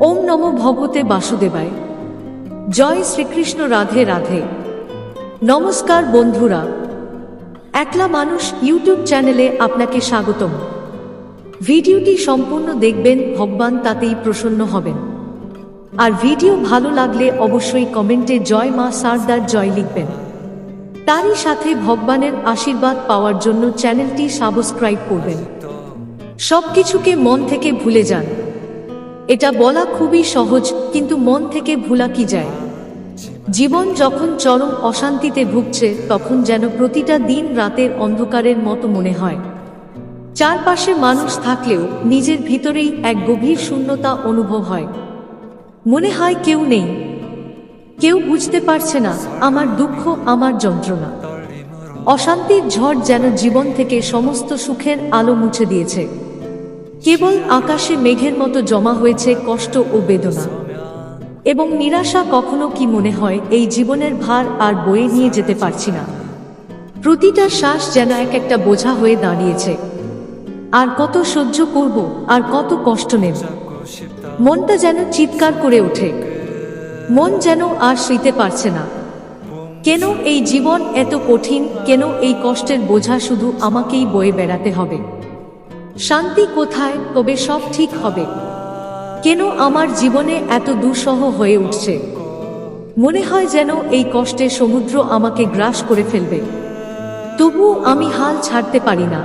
ওম নম ভগবতে বাসুদেবায়। জয় শ্রীকৃষ্ণ রাধে রাধে। নমস্কার বন্ধুরা। একলা মানুষ ইউটিউব চ্যানেলে আপনাকে স্বাগতম। ভিডিওটি সম্পূর্ণ দেখবেন, ভগবান তাতেই প্রসন্ন হবেন। আর ভিডিও ভালো লাগলে অবশ্যই কমেন্টে জয় মা সারদার জয় লিখবেন। তারই সাথে ভগবানের আশীর্বাদ পাওয়ার জন্য চ্যানেলটি সাবস্ক্রাইব করবেন। সবকিছুকে মন থেকে ভুলে যান। এটা বলা খুবই সহজ, কিন্তু মন থেকে ভুলা কি যায়? জীবন যখন চরম অশান্তিতে ভুগছে, তখন যেন প্রতিটা দিন রাতের অন্ধকারের মতো মনে হয়। চারপাশে মানুষ থাকলেও নিজের ভিতরেই এক গভীর শূন্যতা অনুভব হয়। মনে হয় কেউ নেই। কেউ বুঝতে পারছে না, আমার দুঃখ, আমার যন্ত্রণা। অশান্তির ঝড় যেন জীবন থেকে সমস্ত সুখের আলো মুছে দিয়েছে। কেবল আকাশে মেঘের মতো জমা হয়েছে কষ্ট ও বেদনা। এবং নিরাশা কখনো কি মনে হয়, এই জীবনের ভার আর বয়ে নিয়ে যেতে পারছি না। প্রতিটা শ্বাস যেন এক একটা বোঝা হয়ে দাঁড়িয়েছে। আর কত সহ্য করব, আর কত কষ্ট নেব। মনটা যেন চিৎকার করে ওঠে। মন যেন আর শুইতে পারছে না। কেন এই জীবন এত কঠিন, কেন এই কষ্টের বোঝা শুধু আমাকেই বয়ে বেড়াতে হবে? শান্তি কোথায়? তবে সব ঠিক হবে। কেন আমার জীবনে এত দুঃসহ হয়ে উঠছে? মনে হয় যেন এই কষ্টে সমুদ্র আমাকে গ্রাস করে ফেলবে। তবু আমি হাল ছাড়তে পারি না।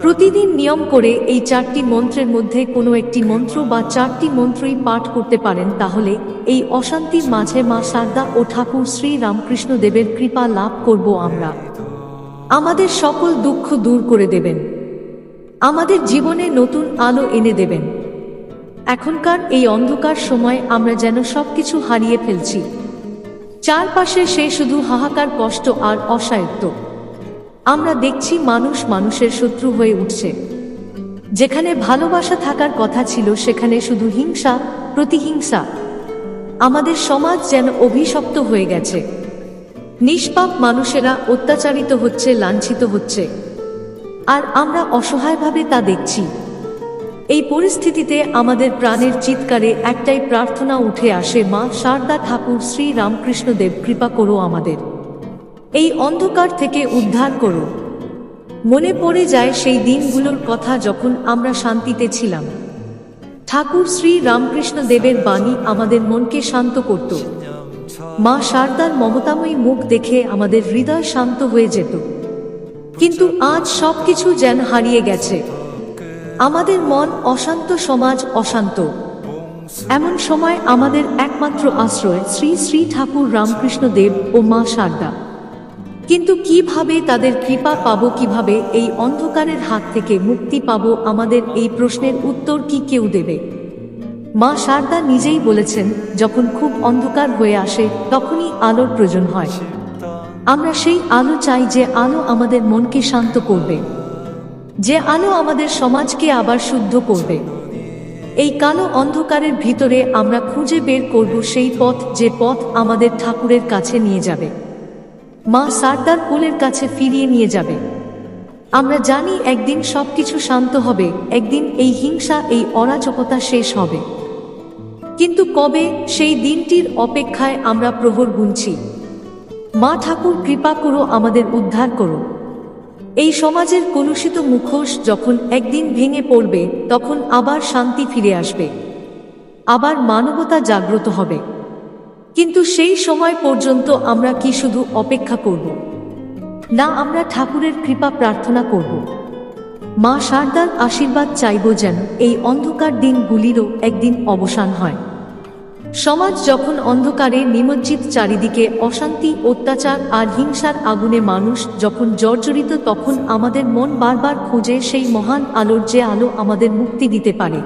প্রতিদিন নিয়ম করে এই চারটি মন্ত্রের মধ্যে কোনো একটি মন্ত্র বা চারটি মন্ত্রই পাঠ করতে পারেন, তাহলে এই অশান্তির মাঝে মা সারদা ও ঠাকুর শ্রী রামকৃষ্ণ দেবের কৃপা লাভ করব আমরা। আমাদের সকল দুঃখ দূর করে দেবেন। আমাদের জীবনে নতুন আলো এনে দেবেন। এখনকার এই অন্ধকার সময় আমরা যেন সবকিছু হারিয়ে ফেলছি। চারপাশে সে শুধু হাহাকার, কষ্ট আর অসায়ত্ত আমরা দেখছি মানুষ মানুষের শত্রু হয়ে উঠছে। যেখানে ভালোবাসা থাকার কথা ছিল, সেখানে শুধু হিংসা, প্রতিহিংসা। আমাদের সমাজ যেন অভিশপ্ত হয়ে গেছে। নিষ্পাপ মানুষেরা অত্যাচারিত হচ্ছে, লাঞ্ছিত হচ্ছে। আর আমরা অসহায়ভাবে তা দেখছি। এই পরিস্থিতিতে আমাদের প্রাণের চিৎকারে একটাই প্রার্থনা উঠে আসে, মা শারদা ঠাকুর, শ্রী রামকৃষ্ণদেব, কৃপা করো আমাদের। এই অন্ধকার থেকে উদ্ধার করো। মনে পড়ে যায় সেই দিনগুলোর কথা যখন আমরা শান্তিতে ছিলাম। ঠাকুর শ্রী রামকৃষ্ণ দেবের বাণী আমাদের মনকে শান্ত করত। মা শারদার মমতাময়ী মুখ দেখে আমাদের হৃদয় শান্ত হয়ে যেত। কিন্তু আজ সবকিছু যেন হারিয়ে গেছে। আমাদের মন অশান্ত, সমাজ অশান্ত। এমন সময় আমাদের একমাত্র আশ্রয় শ্রী শ্রী ঠাকুর রামকৃষ্ণ দেব ও মা শারদা কিন্তু কীভাবে তাদের কৃপা পাবো, কীভাবে এই অন্ধকারের হাত থেকে মুক্তি পাব, আমাদের এই প্রশ্নের উত্তর কি কেউ দেবে? মা শারদা নিজেই বলেছেন, যখন খুব অন্ধকার হয়ে আসে, তখনই আলোর প্রয়োজন হয়। আমরা সেই আলো চাই যে আলো আমাদের মনকে শান্ত করবে। যে আলো আমাদের সমাজকে আবার শুদ্ধ করবে। এই কালো অন্ধকারের ভিতরে আমরা খুঁজে বের করব সেই পথ যে পথ আমাদের ঠাকুরের কাছে নিয়ে যাবে। মা সারদার কোলের কাছে ফিরিয়ে নিয়ে যাবে। আমরা জানি একদিন সবকিছু শান্ত হবে, একদিন এই হিংসা, এই অরাজকতা শেষ হবে। কিন্তু কবে সেই দিনটির অপেক্ষায় আমরা প্রহর গুনছি? মা ঠাকুর কৃপা করো, আমাদের উদ্ধার করো। এই সমাজের কলুষিত মুখোশ যখন একদিন ভেঙে পড়বে, তখন আবার শান্তি ফিরে আসবে। আবার মানবতা জাগ্রত হবে। কিন্তু সেই সময় পর্যন্ত আমরা কি শুধু অপেক্ষা করব? না, আমরা ঠাকুরের কৃপা প্রার্থনা করব। মা সারদার আশীর্বাদ চাইব যেন এই অন্ধকার দিনগুলিরও একদিন অবসান হয়। সমাজ যখন অন্ধকারে নিমজ্জিত চারিদিকে অশান্তি, অত্যাচার আর হিংসার আগুনে মানুষ যখন জর্জরিত, তখন আমাদের মন বারবার খোঁজে সেই মহান আলোর যে আলো আমাদের মুক্তি দিতে পারে।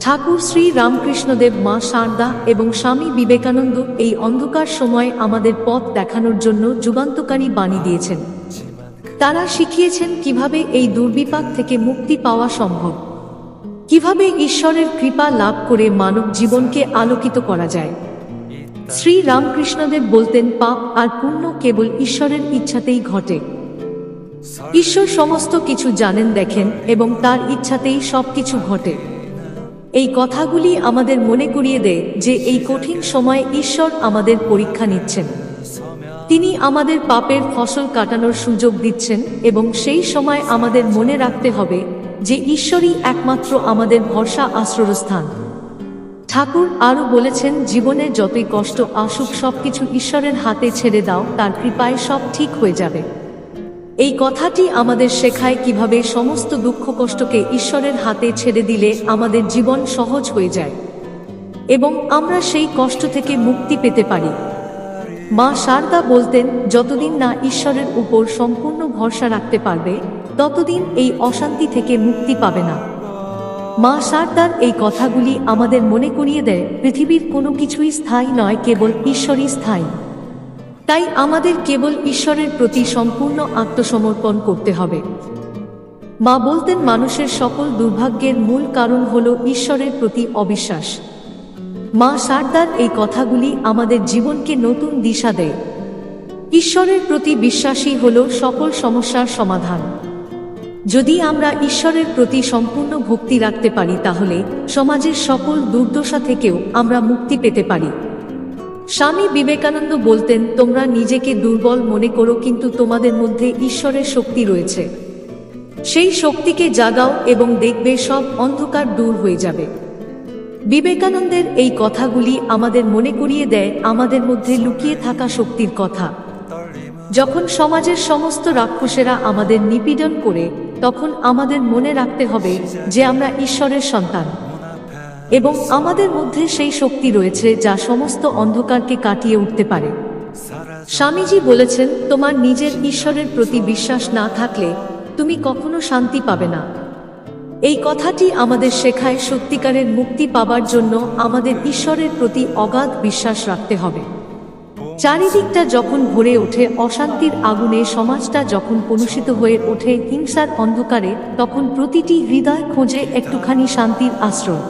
ঠাকুর শ্রী রামকৃষ্ণদেব, মা সারদা এবং স্বামী বিবেকানন্দ এই অন্ধকার সময় আমাদের পথ দেখানোর জন্য যুগান্তকারী বাণী দিয়েছেন। তারা শিখিয়েছেন কীভাবে এই দুর্বিপাক থেকে মুক্তি পাওয়া সম্ভব। কীভাবে ঈশ্বরের কৃপা লাভ করে মানব জীবনকে আলোকিত করা যায়? শ্রী রামকৃষ্ণদেব বলতেন, পাপ আর পুণ্য কেবল ঈশ্বরের ইচ্ছাতেই ঘটে। ঈশ্বর সমস্ত কিছু জানেন, দেখেন এবং তার ইচ্ছাতেই সবকিছু ঘটে। এই কথাগুলি আমাদের মনে করিয়ে দেয় যে এই কঠিন সময়ে ঈশ্বর আমাদের পরীক্ষা নিচ্ছেন। তিনি আমাদের পাপের ফসল কাটানোর সুযোগ দিচ্ছেন এবং সেই সময় আমাদের মনে রাখতে হবে যে ঈশ্বরই একমাত্র আমাদের ভরসা আশ্রয়স্থান। ঠাকুর আরও বলেছেন, জীবনে যতই কষ্ট আসুক, সবকিছু ঈশ্বরের হাতে ছেড়ে দাও, তার কৃপায় সব ঠিক হয়ে যাবে। এই কথাটি আমাদের শেখায় কীভাবে সমস্ত দুঃখ কষ্টকে ঈশ্বরের হাতে ছেড়ে দিলে আমাদের জীবন সহজ হয়ে যায় এবং আমরা সেই কষ্ট থেকে মুক্তি পেতে পারি। মা সারদা বলতেন, যতদিন না ঈশ্বরের উপর সম্পূর্ণ ভরসা রাখতে পারবে ততদিন এই অশান্তি থেকে মুক্তি পাবে না। মা সারদার এই কথাগুলি আমাদের মনে করিয়ে দেয়, পৃথিবীর কোনো কিছুই স্থায়ী নয়, কেবল ঈশ্বরই স্থায়ী। তাই আমাদের কেবল ঈশ্বরের প্রতি সম্পূর্ণ আত্মসমর্পণ করতে হবে। মা বলতেন, মানুষের সকল দুর্ভাগ্যের মূল কারণ হল ঈশ্বরের প্রতি অবিশ্বাস। মা সারদার এই কথাগুলি আমাদের জীবনকে নতুন দিশা দেয়। ঈশ্বরের প্রতি বিশ্বাসী হল সকল সমস্যার সমাধান। যদি আমরা ঈশ্বরের প্রতি সম্পূর্ণ ভক্তি রাখতে পারি, তাহলে সমাজের সকল দুর্দশা থেকেও আমরা মুক্তি পেতে পারি। স্বামী বিবেকানন্দ বলতেন, তোমরা নিজেকে দুর্বল মনে করো, কিন্তু তোমাদের মধ্যে ঈশ্বরের শক্তি রয়েছে। সেই শক্তিকে জাগাও এবং দেখবে সব অন্ধকার দূর হয়ে যাবে। বিবেকানন্দের এই কথাগুলি আমাদের মনে করিয়ে দেয়, আমাদের মধ্যে লুকিয়ে থাকা শক্তির কথা। যখন সমাজের সমস্ত রাক্ষসেরা আমাদের নিপীড়ন করে তখন আমাদের মনে রাখতে হবে যে আমরা ঈশ্বরের সন্তান। এবং আমাদের মধ্যে সেই শক্তি রয়েছে যা সমস্ত অন্ধকারকে কাটিয়ে উঠতে পারে। স্বামীজি বলেছেন, তোমার নিজের ঈশ্বরের প্রতি বিশ্বাস না থাকলে তুমি কখনো শান্তি পাবে না। এই কথাটি আমাদের শেখায় সত্যিকারের মুক্তি পাবার জন্য আমাদের ঈশ্বরের প্রতি অগাধ বিশ্বাস রাখতে হবে। চারিদিকটা যখন ভরে ওঠে, অশান্তির আগুনে সমাজটা যখন কলুষিত হয়ে ওঠে হিংসার অন্ধকারে, তখন প্রতিটি হৃদয় খোঁজে একটুখানি শান্তির আশ্রয়।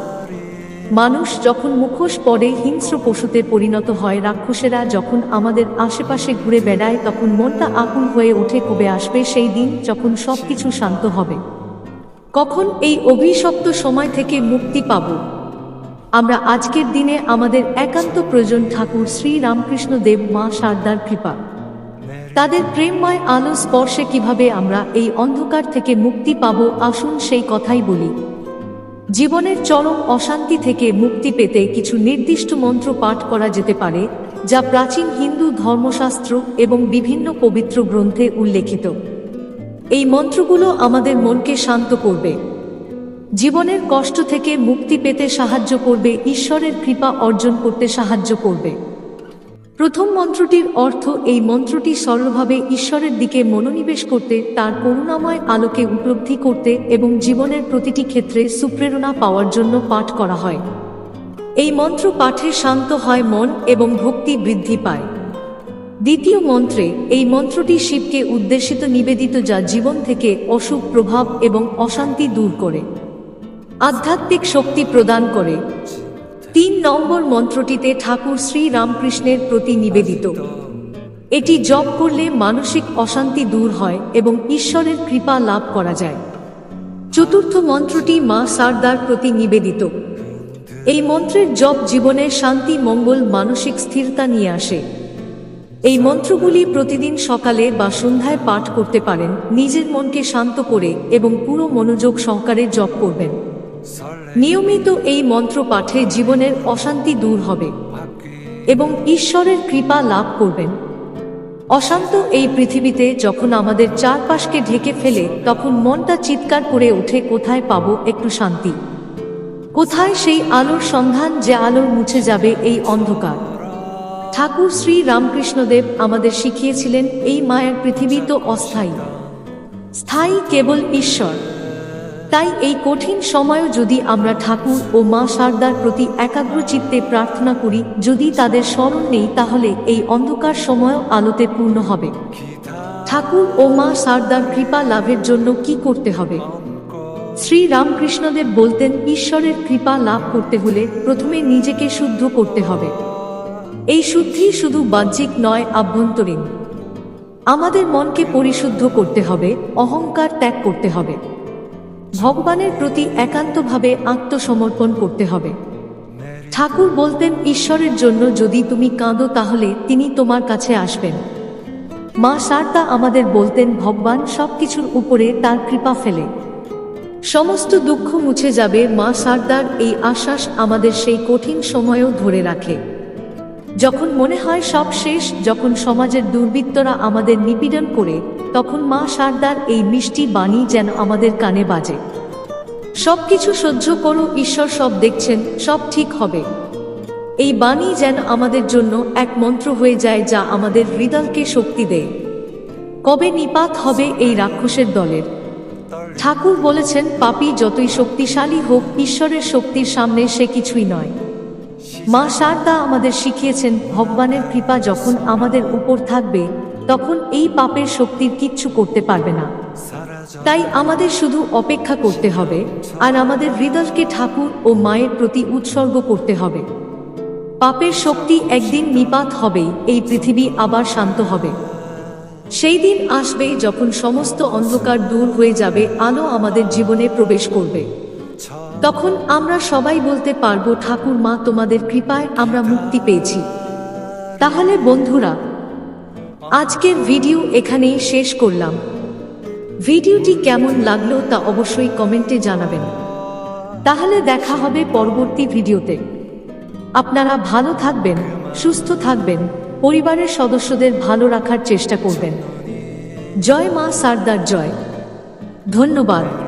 মানুষ যখন মুখোশ পরে হিংস্র পশুতে পরিণত হয়, রাক্ষসেরা যখন আমাদের আশেপাশে ঘুরে বেড়ায়, তখন মনটা আকুল হয়ে ওঠে কবে আসবে সেই দিন যখন সবকিছু শান্ত হবে। কখন এই অভিশপ্ত সময় থেকে মুক্তি পাব? আমরা আজকের দিনে আমাদের একান্ত প্রয়োজন ঠাকুর শ্রী রামকৃষ্ণ দেব মা সারদার কৃপা। তাদের প্রেমময় আলো স্পর্শে কীভাবে আমরা এই অন্ধকার থেকে মুক্তি পাব আসুন সেই কথাই বলি। জীবনের চরম অশান্তি থেকে মুক্তি পেতে কিছু নির্দিষ্ট মন্ত্র পাঠ করা যেতে পারে, যা প্রাচীন হিন্দু ধর্মশাস্ত্র এবং বিভিন্ন পবিত্র গ্রন্থে উল্লেখিত। এই মন্ত্রগুলো আমাদের মনকে শান্ত করবে। জীবনের কষ্ট থেকে মুক্তি পেতে সাহায্য করবে, ঈশ্বরের কৃপা অর্জন করতে সাহায্য করবে। প্রথম মন্ত্রটির অর্থ, এই মন্ত্রটি সরলভাবে ঈশ্বরের দিকে মনোনিবেশ করতে, তার করুণাময় আলোকে উপলব্ধি করতে এবং জীবনের প্রতিটি ক্ষেত্রে সুপ্রেরণা পাওয়ার জন্য পাঠ করা হয়। এই মন্ত্র পাঠে শান্ত হয় মন এবং ভক্তি বৃদ্ধি পায়। দ্বিতীয় মন্ত্রে, এই মন্ত্রটি শিবকে উদ্দেশিত নিবেদিত যা জীবন থেকে অশুভ প্রভাব এবং অশান্তি দূর করে। আধ্যাত্মিক শক্তি প্রদান করে। তিন নম্বর মন্ত্রটিতে ঠাকুর শ্রী রামকৃষ্ণের প্রতি নিবেদিত। এটি জপ করলে মানসিক অশান্তি দূর হয় এবং ঈশ্বরের কৃপা লাভ করা যায়। চতুর্থ মন্ত্রটি মা সারদার প্রতি নিবেদিত। এই মন্ত্রের জপ জীবনে শান্তি, মঙ্গল, মানসিক স্থিরতা নিয়ে আসে। এই মন্ত্রগুলি প্রতিদিন সকালে বা সন্ধ্যায় পাঠ করতে পারেন, নিজের মনকে শান্ত করে এবং পুরো মনোযোগ সহকারে জপ করবেন। নিয়মিত এই মন্ত্র পাঠে জীবনের অশান্তি দূর হবে এবং ঈশ্বরের কৃপা লাভ করবেন। অশান্ত এই পৃথিবীতে যখন আমাদের চারপাশকে ঢেকে ফেলে, তখন মনটা চিৎকার করে ওঠে, কোথায় পাবো একটু শান্তি? কোথায় সেই আলোর সন্ধান যে আলোর মুছে যাবে এই অন্ধকার? ঠাকুর শ্রী রামকৃষ্ণদেব আমাদের শিখিয়েছিলেন, এই মায়ের পৃথিবী তো অস্থায়ী। স্থায়ী কেবল ঈশ্বর। তাই এই কঠিন সময়ও যদি আমরা ঠাকুর ও মা সারদার প্রতি একাগ্র চিত্তে প্রার্থনা করি, যদি তাদের স্মরণ নেই, তাহলে এই অন্ধকার সময়ও আলোতে পূর্ণ হবে। ঠাকুর ও মা সারদার কৃপা লাভের জন্য কি করতে হবে? শ্রী রামকৃষ্ণদেব বলতেন, ঈশ্বরের কৃপা লাভ করতে হলে প্রথমে নিজেকে শুদ্ধ করতে হবে। এই শুদ্ধি শুধু বাহ্যিক নয়, আভ্যন্তরীণ। আমাদের মনকে পরিশুদ্ধ করতে হবে, অহংকার ত্যাগ করতে হবে। ভগবানের প্রতি একান্তভাবে আত্মসমর্পণ করতে হবে। ঠাকুর বলতেন, ঈশ্বরের জন্য যদি তুমি কাঁদো, তাহলে তিনি তোমার কাছে আসবেন। মা সারদা আমাদের বলতেন, ভগবান সবকিছুর উপরে তার কৃপা ফেলে। সমস্ত দুঃখ মুছে যাবে, মা সারদার এই আশ্বাস আমাদের সেই কঠিন সময়েও ধরে রাখে। যখন মনে হয় সব শেষ, যখন সমাজের দুর্বৃত্তরা আমাদের নিপীড়ন করে তখন মা সারদার এই মিষ্টি বাণী যেন আমাদের কানে বাজে। সবকিছু সহ্য করো, ঈশ্বর সব দেখছেন, সব ঠিক হবে। এই বাণী যেন আমাদের জন্য এক মন্ত্র হয়ে যায় যা আমাদের হৃদয়কে শক্তি দেয়। কবে নিপাত হবে এই রাক্ষসের দলের? ঠাকুর বলেছেন, পাপী যতই শক্তিশালী হোক, ঈশ্বরের শক্তির সামনে সে কিছুই নয়। মা সারদা আমাদের শিখিয়েছেন, ভগবানের কৃপা যখন আমাদের উপর থাকবে তখন এই পাপের শক্তির কিচ্ছু করতে পারবে না। তাই আমাদের শুধু অপেক্ষা করতে হবে, আর আমাদের হৃদয়কে ঠাকুর ও মায়ের প্রতি উৎসর্গ করতে হবে। পাপের শক্তি একদিন নিপাত হবেই, এই পৃথিবী আবার শান্ত হবে। সেই দিন আসবে যখন সমস্ত অন্ধকার দূর হয়ে যাবে, আলো আমাদের জীবনে প্রবেশ করবে। তখন আমরা সবাই বলতে পারব, ঠাকুর মা, তোমাদের কৃপায় আমরা মুক্তি পেয়েছি। তাহলে বন্ধুরা আজকের ভিডিও এখানেই শেষ করলাম। ভিডিওটি কেমন লাগল তা অবশ্যই কমেন্টে জানাবেন। তাহলে দেখা হবে পরবর্তী ভিডিওতে। আপনারা ভালো থাকবেন, সুস্থ থাকবেন, পরিবারের সদস্যদের ভালো রাখার চেষ্টা করবেন। জয় মা সারদার জয়। ধন্যবাদ।